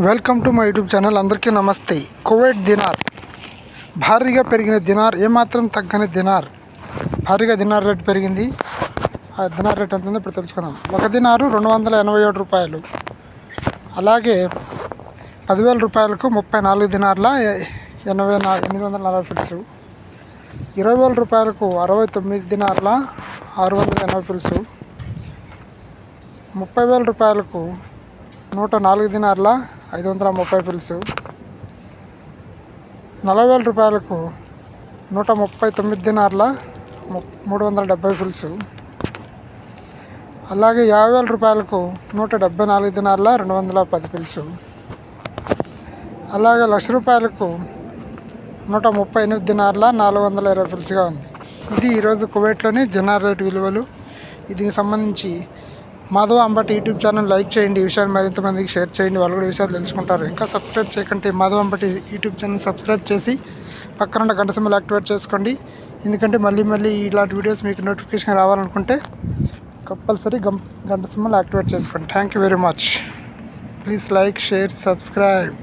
Welcome to my YouTube channel. అందరికీ నమస్తే. Kuwait దినార్. భారీగా పెరిగిన దినార్ ఏమాత్రం తగ్గని దినార్. భారీగా దినార్ రేట్ పెరిగింది. ఆ దినార్ రేట్ ఎంత ఉందో ఇప్పుడు తెలుసుకుందాం. ఒక దినారు రెండు వందల ఎనభై ఏడు రూపాయలు. అలాగే పదివేల రూపాయలకు ముప్పై నాలుగు దినార్ల ఎనభై నా ఎనిమిది వందల నలభై ఫిట్స్ ఇరవై వేల రూపాయలకు అరవై తొమ్మిది దినార్ల ఆరు వందల ఎనభై ఫిల్స్ ముప్పై వేల రూపాయలకు నూట నాలుగు దినార్ల ఐదు వందల ముప్పై పిల్సు నలభై వేల రూపాయలకు నూట ముప్పై తొమ్మిది దినార్ల ము- మూడు వందల డెబ్బై పిలుసు అలాగే యాభై వేల రూపాయలకు నూట డెబ్బై నాలుగు దినార్ల రెండు వందల పది పిల్సు అలాగే లక్ష రూపాయలకు నూట ముప్పై ఎనిమిది దినార్ల నాలుగు వందల ఇరవై పిల్సుగా ఉంది. ఇది ఈరోజు కువైట్లోని దినార్ రేటు విలువలు. దీనికి సంబంధించి Madhava Ambati YouTube channel like చేయండి. ఈ విషయాన్ని మరింత మందికి షేర్ చేయండి. వాళ్ళు కూడా విషయాలు తెలుసుకుంటారు. ఇంకా subscribe చేయకంటే Madhava Ambati YouTube channel subscribe చేసి పక్కన ఉన్న గంట సమయంలో యాక్టివేట్ చేసుకోండి. ఎందుకంటే మళ్ళీ మళ్ళీ ఇలాంటి వీడియోస్ మీకు నోటిఫికేషన్ రావాలనుకుంటే కంపల్సరీ గం గంట సమయంలో యాక్టివేట్ చేసుకోండి. Thank you very much please like share subscribe